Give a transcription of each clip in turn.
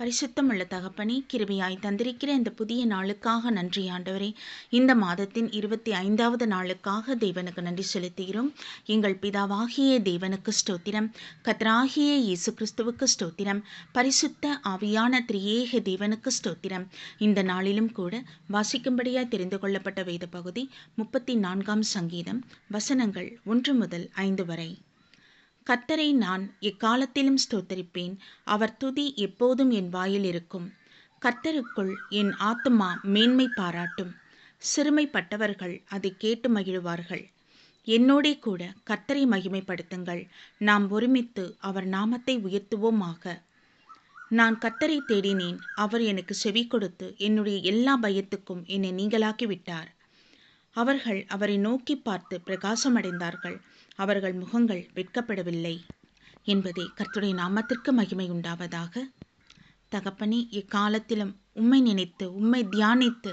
பரிசுத்தமுள்ள தகப்பனே கிருபையாய் தந்திருக்கிற இந்த புதிய நாளுக்காக நன்றி ஆண்டவரே. இந்த மாதத்தின் இருபத்தி ஐந்தாவது நாளுக்காக தேவனுக்கு நன்றி செலுத்துகிறோம். எங்கள் பிதாவாகிய தேவனுக்கு ஸ்தோத்திரம். கத்ராகிய இயேசு கிறிஸ்துவுக்கு ஸ்தோத்திரம். பரிசுத்த ஆவியான திரியேக தேவனுக்கு ஸ்தோத்திரம். இந்த நாளிலும் கூட வாசிக்கும்படியாய் தெரிந்து கொள்ளப்பட்ட வேத பகுதி முப்பத்தி நான்காம் சங்கீதம் வசனங்கள் ஒன்று முதல் ஐந்து வரை. கத்தரை நான் எக்காலத்திலும் ஸ்தோத்தரிப்பேன். அவர் துதி எப்போதும் என் வாயில் இருக்கும். கர்த்தருக்குள் என் ஆத்துமா மேன்மை பாராட்டும். சிறுமைப்பட்டவர்கள் அதை கேட்டு மகிழ்வார்கள். என்னோடே கூட கர்த்தரை மகிமைப்படுத்துங்கள். நாம் ஒருமித்து அவர் நாமத்தை உயர்த்துவோமாக. நான் கர்த்தரை தேடினேன். அவர் எனக்கு செவி கொடுத்து என்னுடைய எல்லா பயத்துக்கும் என்னை நீங்களாக்கி விட்டார். அவர்கள் அவரை நோக்கி பார்த்து பிரகாசமடைந்தார்கள். அவர்கள் முகங்கள் வெட்கப்படவில்லை என்பதே கர்த்துடைய நாமத்திற்கு மகிமை உண்டாவதாக. தகப்பனே எக்காலத்திலும் உம்மை நினைத்து உம்மை தியானித்து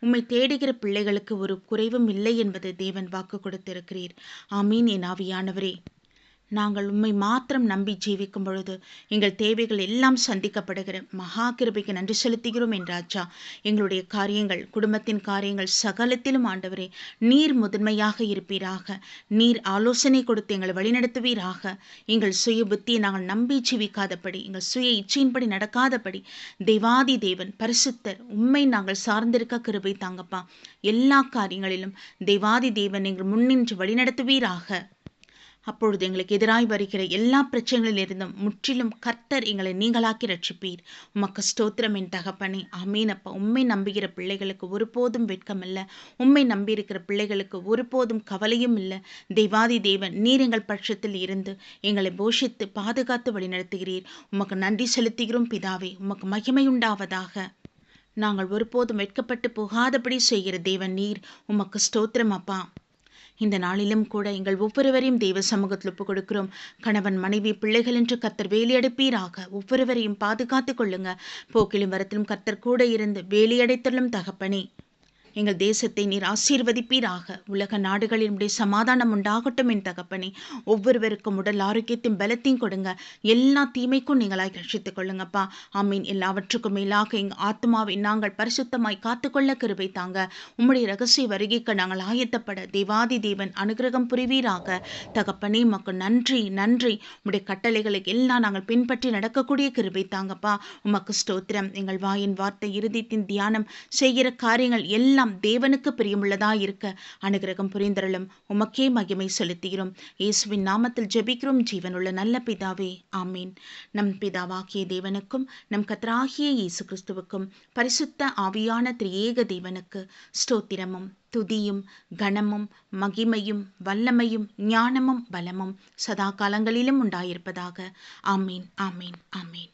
உம்மை தேடுகிற பிள்ளைகளுக்கு ஒரு குறைவும் இல்லை என்பது தேவன் வாக்கு கொடுத்திருக்கிறீர். ஆமீன். என் ஆவியானவரே நாங்கள் உண்மை மாத்திரம் நம்பி ஜீவிக்கும் பொழுது எங்கள் தேவைகள் எல்லாம் சந்திக்கப்படுகிற மகா கிருபைக்கு நன்றி செலுத்துகிறோம் என்றாச்சா எங்களுடைய காரியங்கள் குடும்பத்தின் காரியங்கள் சகலத்திலும் ஆண்டவரே நீர் முதன்மையாக இருப்பீராக. நீர் ஆலோசனை கொடுத்து எங்களை வழிநடத்துவீராக. எங்கள் சுய புத்தியை நாங்கள் நம்பி ஜீவிக்காதபடி எங்கள் சுய இச்சையின்படி நடக்காதபடி தெய்வாதி தேவன் பரிசுத்தர் உண்மை நாங்கள் சார்ந்திருக்க கிருபை தாங்கப்பா. எல்லா காரியங்களிலும் தெய்வாதி தேவன் எங்கள் முன்னின்று வழிநடத்துவீராக. அப்பொழுது எங்களுக்கு எதிராய் வருகிற எல்லா பிரச்சனைகளிலிருந்தும் முற்றிலும் கர்த்தர் எங்களை நீங்களாக்கி ரட்சிப்பீர். உமக்கு ஸ்தோத்திரம் என் தகப்பனே. அமீனப்பா உண்மை நம்புகிற பிள்ளைகளுக்கு ஒருபோதும் வெட்கம் இல்லை உண்மை நம்பியிருக்கிற பிள்ளைகளுக்கு ஒருபோதும் கவலையும் இல்லை. தெய்வாதி தேவன் நீர் எங்கள் பட்சத்தில் இருந்து எங்களை போஷித்து பாதுகாத்து வழிநடத்துகிறீர். உமக்கு நன்றி செலுத்துகிறோம் பிதாவே. உமக்கு மகிமை உண்டாவதாக. நாங்கள் ஒருபோதும் வெட்கப்பட்டு போகாதபடி செய்கிற தேவன் நீர். உமக்கு ஸ்தோத்திரம் அப்பா. இந்த நாளிலும் கூட எங்கள் ஒவ்வொருவரையும் தெய்வ சமூகத்தில் ஒப்புக் கொடுக்கிறோம். கணவன் மனைவி பிள்ளைகள் என்று கத்தர் வேலியடைப்பீராக. ஒவ்வொருவரையும் பாதுகாத்து கொள்ளுங்க. போக்கிலும் வரத்திலும் கத்தர் கூட இருந்து வேலியடைத்தலும் தகப்பனே. எங்கள் தேசத்தை நீர் ஆசீர்வதிப்பீராக. உலக நாடுகளில் உடைய சமாதானம் உண்டாகட்டும் என் தகப்பனே. ஒவ்வொருவருக்கும் உடல் ஆரோக்கியத்தையும் பலத்தையும் கொடுங்க. எல்லா தீமைக்கும் நீங்களாய் ரட்சித்துக் கொள்ளுங்கப்பா. ஆமீன். எல்லாவற்றுக்கும் மேலாக எங்கள் ஆத்மாவை நாங்கள் பரிசுத்தமாய் காத்துக்கொள்ள கிருபை தாங்க. உம்முடைய ரகசிய வருகைக்கு நாங்கள் ஆயத்தப்பட தேவாதி தேவன் அனுகிரகம் புரிவீராக. தகப்பனே மக்கள் நன்றி நன்றி. உம்முடைய கட்டளைகளை எல்லாம் நாங்கள் பின்பற்றி நடக்கக்கூடிய கிருபை தாங்கப்பா. உமக்கு ஸ்தோத்திரம். எங்கள் வாயின் வார்த்தை இறுதித்தின் தியானம் செய்கிற காரியங்கள் எல்லாம் எல்லாம் தேவனுக்கு பிரியமுள்ளதா இருக்க அனுகிரகம் புரிந்தருளும். உமக்கே மகிமை செலுத்துகிறோம். இயேசுவின் நாமத்தில் ஜெபிக்கிறோம். ஜீவனுள்ள நல்ல பிதாவே ஆமீன். நம் பிதாவாகிய தேவனுக்கும் நம் கத்தராகிய இயேசு கிறிஸ்துவுக்கும் பரிசுத்த ஆவியான திரியேக தேவனுக்கு ஸ்தோத்திரமும் துதியும் கணமும் மகிமையும் வல்லமையும் ஞானமும் பலமும் சதா காலங்களிலும் உண்டாயிருப்பதாக. ஆமீன் ஆமீன் ஆமீன்.